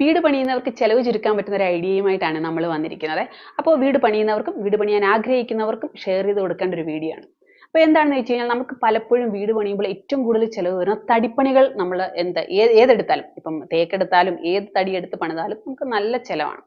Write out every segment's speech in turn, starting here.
വീട് പണിയുന്നവർക്ക് ചെലവ് ചുരുക്കാൻ പറ്റുന്ന ഒരു ഐഡിയയുമായിട്ടാണ് നമ്മൾ വന്നിരിക്കുന്നത്. അപ്പോൾ വീട് പണിയുന്നവർക്കും വീട് പണിയാൻ ആഗ്രഹിക്കുന്നവർക്കും ഷെയർ ചെയ്ത് കൊടുക്കേണ്ട ഒരു വീഡിയോ ആണ്. അപ്പോൾ എന്താണെന്ന് വെച്ച് കഴിഞ്ഞാൽ നമുക്ക് പലപ്പോഴും വീട് പണിയുമ്പോൾ ഏറ്റവും കൂടുതൽ ചിലവ് വരുന്ന തടിപ്പണികൾ നമ്മൾ എന്ത് ഏതെടുത്താലും ഇപ്പം തേക്കെടുത്താലും ഏത് തടി എടുത്ത് പണിതാലും നമുക്ക് നല്ല ചിലവാണ്.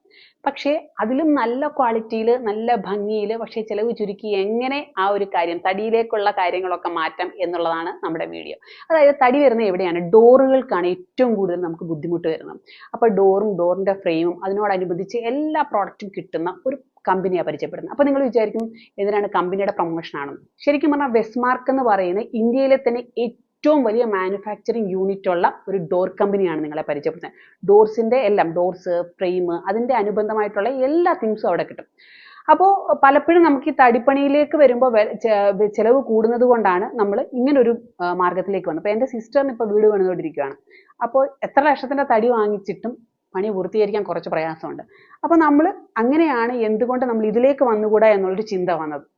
പക്ഷേ അതിലും നല്ല ക്വാളിറ്റിയിൽ നല്ല ഭംഗിയിൽ പക്ഷേ ചിലവ് ചുരുക്കി എങ്ങനെ ആ ഒരു കാര്യം തടിയിലേക്കുള്ള കാര്യങ്ങളൊക്കെ മാറ്റാം എന്നുള്ളതാണ് നമ്മുടെ വീഡിയോ. അതായത് തടി വരുന്നത് എവിടെയാണ്? ഡോറുകൾക്കാണ് ഏറ്റവും കൂടുതൽ നമുക്ക് ബുദ്ധിമുട്ട് വരുന്നത്. അപ്പോൾ ഡോറും ഡോറിന്റെ ഫ്രെയിമും അതിനോടനുബന്ധിച്ച് എല്ലാ പ്രോഡക്റ്റും കിട്ടുന്ന ഒരു കമ്പനിയാണ് പരിചയപ്പെടുന്നത്. അപ്പോൾ നിങ്ങൾ വിചാരിക്കും എന്തിനാണ് കമ്പനിയുടെ പ്രൊമോഷൻ ആണ് ശരിക്കും പറഞ്ഞാൽ വെസ്മാർക്ക് എന്ന് പറയുന്ന ഇന്ത്യയിലെ തന്നെ ഏറ്റവും വലിയ മാനുഫാക്ചറിങ് യൂണിറ്റ് ഉള്ള ഒരു ഡോർ കമ്പനിയാണ് നിങ്ങളെ പരിചയപ്പെടുന്നത് ഡോർസിന്റെ എല്ലാം ഡോർസ് ഫ്രെയിം അതിന്റെ അനുബന്ധമായിട്ടുള്ള എല്ലാ തിങ്സും അവിടെ കിട്ടും. അപ്പോൾ പലപ്പോഴും നമുക്ക് ഈ തടിപ്പണിയിലേക്ക് വരുമ്പോൾ ചിലവ് കൂടുന്നത് കൊണ്ടാണ് നമ്മൾ ഇങ്ങനൊരു മാർഗത്തിലേക്ക് വന്നത്. അപ്പോൾ എന്റെ സിസ്റ്ററിന് ഇപ്പോൾ വീട് പണിതുകൊണ്ടിരിക്കുകയാണ് അപ്പോൾ എത്ര ലക്ഷത്തിന്റെ തടി വാങ്ങിച്ചിട്ടും പണി പൂർത്തീകരിക്കാൻ കുറച്ച് പ്രയാസമുണ്ട്. അപ്പോൾ നമ്മൾ അങ്ങനെയാണ് എന്തുകൊണ്ട് നമ്മൾ ഇതിലേക്ക് വന്നുകൂടാ എന്നുള്ളൊരു ചിന്ത വന്നത്.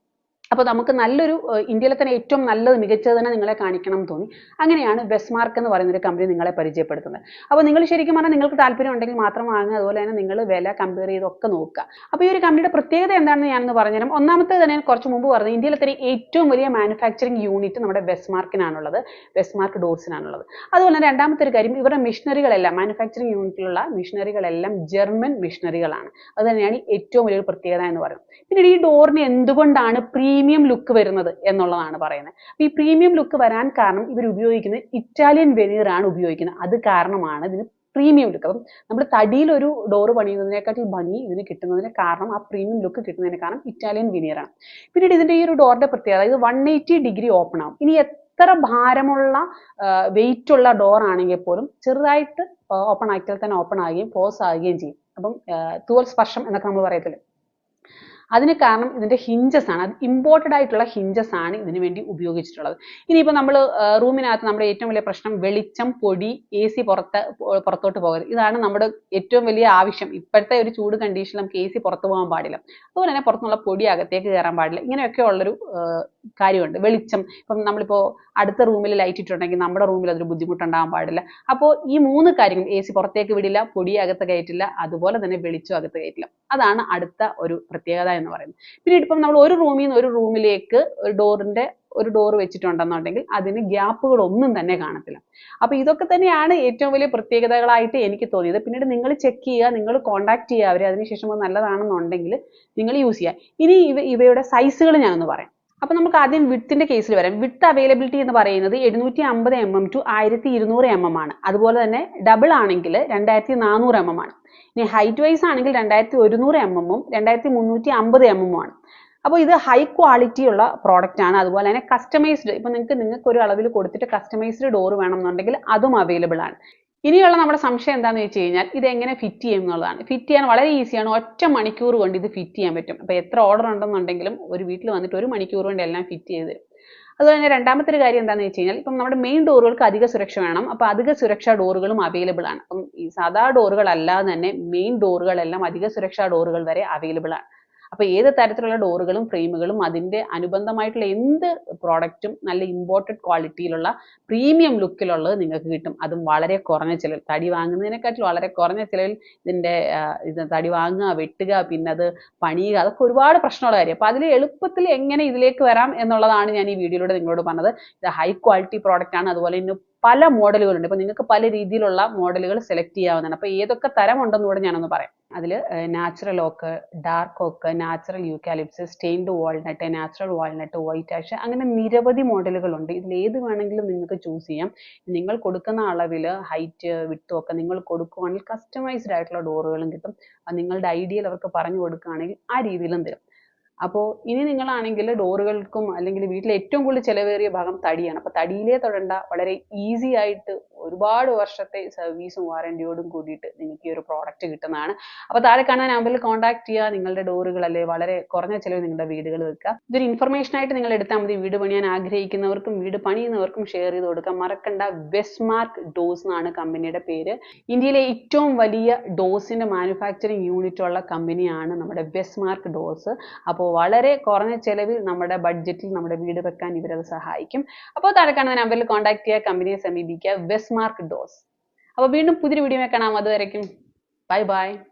അപ്പോൾ നമുക്ക് നല്ലൊരു ഇന്ത്യയിലെ തന്നെ ഏറ്റവും നല്ലത് മികച്ചത് തന്നെ നിങ്ങളെ കാണിക്കണം തോന്നി. അങ്ങനെയാണ് വെസ്മാർക്ക് എന്ന് പറയുന്ന ഒരു കമ്പനി നിങ്ങളെ പരിചയപ്പെടുത്തുന്നത്. അപ്പോൾ നിങ്ങൾ ശരിക്കും പറഞ്ഞാൽ നിങ്ങൾക്ക് താല്പര്യം ഉണ്ടെങ്കിൽ മാത്രം വാങ്ങുക അതുപോലെ തന്നെ നിങ്ങൾ വില കമ്പയർ ചെയ്തൊക്കെ നോക്കുക. അപ്പോൾ ഈ ഒരു കമ്പനിയുടെ പ്രത്യേകത എന്താണെന്ന് ഞാനൊന്ന് പറഞ്ഞുതരാം. ഒന്നാമത്തെ തന്നെ കുറച്ച് മുമ്പ് പറഞ്ഞു ഇന്ത്യയിലെ തന്നെ ഏറ്റവും വലിയ മാനുഫാക്ചറിങ് യൂണിറ്റ് നമ്മുടെ വെസ്മാർക്കിനാണുള്ളത് വെസ്മാർക്ക് ഡോർസിനാണുള്ളത് അതുപോലെ തന്നെ രണ്ടാമത്തെ ഒരു കാര്യം ഇവരുടെ മിഷനറികളെല്ലാം മാനുഫാക്ചറിങ് യൂണിറ്റിലുള്ള മിഷനറികളെല്ലാം ജർമ്മൻ മിഷനറികളാണ് അത് തന്നെയാണ് ഏറ്റവും വലിയൊരു പ്രത്യേകത എന്ന് പറയുന്നത്. പിന്നീട് ഈ ഡോറിന് എന്തുകൊണ്ടാണ് പ്രീമിയം ലുക്ക് വരുന്നത് എന്നുള്ളതാണ് പറയുന്നത്. അപ്പൊ ഈ പ്രീമിയം ലുക്ക് വരാൻ കാരണം ഇവർ ഉപയോഗിക്കുന്നത് ഇറ്റാലിയൻ വെനീർ ആണ് ഉപയോഗിക്കുന്നത്. അത് കാരണമാണ് ഇതിന് പ്രീമിയം ലുക്ക് അപ്പം നമ്മൾ തടിയിൽ ഒരു ഡോറ് പണിയുന്നതിനെക്കാട്ടിൽ ഭംഗി ഇതിന് കിട്ടുന്നതിന് കാരണം ആ പ്രീമിയം ലുക്ക് കിട്ടുന്നതിന് കാരണം ഇറ്റാലിയൻ വിനീറാണ് പിന്നീട് ഇതിന്റെ ഈ ഒരു ഡോറിന്റെ പ്രത്യേകത ഇത് വൺ എയ്റ്റി ഡിഗ്രി ഓപ്പൺ ആവും. ഇനി എത്ര ഭാരമുള്ള വെയിറ്റ് ഉള്ള ഡോർ ആണെങ്കിൽ പോലും ചെറുതായിട്ട് ഓപ്പൺ ആക്കിയാൽ തന്നെ ഓപ്പൺ ആകുകയും ക്ലോസ് ആകുകയും ചെയ്യും. അപ്പം തൂവൽ സ്പർശം എന്നൊക്കെ നമ്മൾ പറയത്തില്ലേ? അതിന് കാരണം ഇതിന്റെ ഹിഞ്ചസ് ആണ്. അത് ഇമ്പോർട്ടഡ് ആയിട്ടുള്ള ഹിഞ്ചസ് ആണ് ഇതിനു വേണ്ടി ഉപയോഗിച്ചിട്ടുള്ളത്. ഇനിയിപ്പോൾ നമ്മൾ റൂമിനകത്ത് നമ്മുടെ ഏറ്റവും വലിയ പ്രശ്നം വെളിച്ചം പൊടി എ സി പുറത്ത് പുറത്തോട്ട് പോകരുത്. ഇതാണ് നമ്മുടെ ഏറ്റവും വലിയ ആവശ്യം. ഇപ്പോഴത്തെ ഒരു ചൂട് കണ്ടീഷനിൽ നമുക്ക് എ സി പുറത്ത് പോകാൻ പാടില്ല. അതുപോലെ തന്നെ പുറത്തുനിന്നുള്ള പൊടി അകത്തേക്ക് കയറാൻ പാടില്ല. ഇങ്ങനെയൊക്കെ ഉള്ളൊരു കാര്യമുണ്ട്. വെളിച്ചം. ഇപ്പം നമ്മളിപ്പോൾ അടുത്ത റൂമിൽ ലൈറ്റ് ഇട്ടിട്ടുണ്ടെങ്കിൽ നമ്മുടെ റൂമിൽ അതൊരു ബുദ്ധിമുട്ടുണ്ടാകാൻ പാടില്ല. അപ്പോൾ ഈ മൂന്ന് കാര്യങ്ങൾ എ സി പുറത്തേക്ക് വിടില്ല പൊടി അകത്ത് കയറ്റില്ല അതുപോലെ തന്നെ വെളിച്ചം അകത്ത് കയറ്റില്ല. അതാണ് അടുത്ത ഒരു പ്രത്യേകത എന്ന് പറയുന്നത്. പിന്നീട് ഇപ്പം നമ്മൾ ഒരു റൂമിൽ നിന്ന് ഒരു റൂമിലേക്ക് ഒരു ഡോറിന്റെ ഒരു ഡോർ വെച്ചിട്ടുണ്ടെന്നുണ്ടെങ്കിൽ അതിന് ഗ്യാപ്പുകൾ ഒന്നും തന്നെ കാണത്തില്ല. അപ്പോൾ ഇതൊക്കെ തന്നെയാണ് ഏറ്റവും വലിയ പ്രത്യേകതകളായിട്ട് എനിക്ക് തോന്നിയത്. പിന്നീട് നിങ്ങൾ ചെക്ക് ചെയ്യുക നിങ്ങൾ കോൺടാക്ട് ചെയ്യുക അവരെ. അതിനുശേഷം അത് നല്ലതാണെന്നുണ്ടെങ്കിൽ നിങ്ങൾ യൂസ് ചെയ്യുക. ഇനി ഇവ ഇവയുടെ സൈസുകൾ ഞാനൊന്ന് പറയാം. അപ്പൊ നമുക്ക് ആദ്യം വിത്തിന്റെ കേസിൽ വരാം. വിത്ത് അവൈലബിലിറ്റി എന്ന് പറയുന്നത് എഴുന്നൂറ്റി അമ്പത് എം എം ടു ആയിരത്തി ഇരുന്നൂറ് എം എം ആണ്. അതുപോലെ തന്നെ ഡബിൾ ആണെങ്കിൽ രണ്ടായിരത്തി നാനൂറ് എം എം ആണ്. ഇനി ഹൈറ്റ് വൈസ് ആണെങ്കിൽ രണ്ടായിരത്തി ഒരുന്നൂറ് എം എമ്മും രണ്ടായിരത്തി മുന്നൂറ്റി അമ്പത് എം എമ്മും ആണ്. അപ്പോൾ ഇത് ഹൈ ക്വാളിറ്റി ഉള്ള പ്രോഡക്റ്റ് ആണ്. അതുപോലെ തന്നെ കസ്റ്റമൈസ്ഡ് ഇപ്പൊ നിങ്ങൾക്ക് നിങ്ങൾക്ക് ഒരു അളവിൽ കൊടുത്തിട്ട് കസ്റ്റമൈസ്ഡ് ഡോർ വേണമെന്നുണ്ടെങ്കിൽ അതും അവൈലബിൾ ആണ്. ഇനിയുള്ള നമ്മുടെ സംശയം എന്താണെന്ന് വെച്ച് കഴിഞ്ഞാൽ ഇത് എങ്ങനെ ഫിറ്റ് ചെയ്യും എന്നുള്ളതാണ്. ഫിറ്റ് ചെയ്യാൻ വളരെ ഈസിയാണ് ഒറ്റ മണിക്കൂർ കൊണ്ട് ഇത് ഫിറ്റ് ചെയ്യാൻ പറ്റും. അപ്പോൾ എത്ര ഓർഡർ ഉണ്ടെന്നുണ്ടെങ്കിലും ഒരു വീട്ടിൽ വന്നിട്ട് ഒരു മണിക്കൂർ കൊണ്ട് എല്ലാം ഫിറ്റ് ചെയ്ത് തരും. അതുപോലെ തന്നെ രണ്ടാമത്തെ ഒരു കാര്യം എന്താണെന്ന് വെച്ച് കഴിഞ്ഞാൽ ഇപ്പം നമ്മുടെ മെയിൻ ഡോറുകൾക്ക് അധിക സുരക്ഷ വേണം. അപ്പോൾ അധിക സുരക്ഷാ ഡോറുകളും അവൈലബിൾ ആണ്. അപ്പം ഈ സാധാ ഡോറുകൾ അല്ലാതെ തന്നെ മെയിൻ ഡോറുകളെല്ലാം അധിക സുരക്ഷാ ഡോറുകൾ വരെ അവൈലബിൾ ആണ്. അപ്പോൾ ഏത് തരത്തിലുള്ള ഡോറുകളും ഫ്രെയിമുകളും അതിന്റെ അനുബന്ധമായിട്ടുള്ള എന്ത് പ്രോഡക്റ്റും നല്ല ഇമ്പോർട്ടഡ് ക്വാളിറ്റിയിലുള്ള പ്രീമിയം ലുക്കിലുള്ളത് നിങ്ങൾക്ക് കിട്ടും. അതും വളരെ കുറഞ്ഞ ചിലവിൽ. തടി വാങ്ങുന്നതിനെക്കാട്ടിൽ വളരെ കുറഞ്ഞ ചിലവിൽ ഇതിന്റെ ഇത് തടി വാങ്ങുക വെട്ടുക പിന്നെ അത് പണിയുക അതൊക്കെ ഒരുപാട് പ്രശ്നമുള്ള കാര്യം. അപ്പോൾ അതിൽ എളുപ്പത്തിൽ എങ്ങനെ ഇതിലേക്ക് വരാം എന്നുള്ളതാണ് ഞാൻ ഈ വീഡിയോയിലൂടെ നിങ്ങളോട് പറഞ്ഞത്. ഇത് ഹൈ ക്വാളിറ്റി പ്രോഡക്റ്റ് ആണ്. അതുപോലെ തന്നെ പല മോഡലുകളുണ്ട്. ഇപ്പൊ നിങ്ങൾക്ക് പല രീതിയിലുള്ള മോഡലുകൾ സെലക്ട് ചെയ്യാവുന്നതാണ്. അപ്പോൾ ഏതൊക്കെ തരം കൂടെ ഞാനൊന്ന് പറയാം. അതിൽ natural oak dark oak natural eucalyptus stained walnut natural walnut white ash അങ്ങനെ നിരവധി മോഡലുകളുണ്ട്. ഇതിൽ ഏത് വേണമെങ്കിലും നിങ്ങൾക്ക് ചൂസ് ചെയ്യാം. നിങ്ങൾ കൊടുക്കുന്ന അളവിൽ ഹൈറ്റ് വിട്ടും ഒക്കെ നിങ്ങൾ കൊടുക്കുകയാണെങ്കിൽ കസ്റ്റമൈസ്ഡ് ആയിട്ടുള്ള ഡോറുകളും കിട്ടും. നിങ്ങളുടെ ഐഡിയയിൽ അവർക്ക് പറഞ്ഞു കൊടുക്കുകയാണെങ്കിൽ ആ രീതിയിലും തരും. അപ്പോൾ ഇനി നിങ്ങളാണെങ്കിൽ ഡോറുകൾക്കും അല്ലെങ്കിൽ വീട്ടിലെ ഏറ്റവും കൂടുതൽ ചിലവേറിയ ഭാഗം തടിയാണ്. അപ്പോൾ തടിയിലേ തൊടണ്ട. വളരെ ഈസി ആയിട്ട് ഒരുപാട് വർഷത്തെ സർവീസും വാറണ്ടിയോടും കൂടിയിട്ട് നിങ്ങൾക്ക് ഈ ഒരു പ്രോഡക്റ്റ് കിട്ടുന്നതാണ്. അപ്പോൾ താഴെ കാണുന്ന നമ്പറിൽ കോൺടാക്ട് ചെയ്യുക നിങ്ങളുടെ ഡോറുകൾ അല്ലെ വളരെ കുറഞ്ഞ ചിലവ് നിങ്ങളുടെ വീടുകൾ വെക്കുക. ഇതൊരു ഇൻഫർമേഷൻ ആയിട്ട് നിങ്ങൾ എടുത്താൽ മതി. വീട് പണിയാൻ ആഗ്രഹിക്കുന്നവർക്കും വീട് പണിയുന്നവർക്കും ഷെയർ ചെയ്ത് കൊടുക്കാം മറക്കണ്ട വെസ്മാർക്ക് ഡോസ് എന്നാണ് കമ്പനിയുടെ പേര്. ഇന്ത്യയിലെ ഏറ്റവും വലിയ ഡോസിന്റെ മാനുഫാക്ചറിങ് യൂണിറ്റ് ഉള്ള കമ്പനിയാണ് നമ്മുടെ വെസ്മാർക്ക് ഡോസ് അപ്പോൾ വളരെ കുറഞ്ഞ ചെലവിൽ നമ്മുടെ ബഡ്ജറ്റിൽ നമ്മുടെ വീട് വെക്കാൻ ഇവരത് സഹായിക്കും. അപ്പോൾ താഴെ കാണുന്ന നമ്പറിൽ കോൺടാക്ട് ചെയ്യുക കമ്പനിയെ സമീപിക്കുക. വെസ്മാർക്ക് ഡോസ് അപ്പോൾ വീണ്ടും പുതിയൊരു വീഡിയോ കാണാം. അതുവരയ്ക്കും ബൈ ബൈ